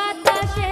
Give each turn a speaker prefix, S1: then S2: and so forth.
S1: বাতাসে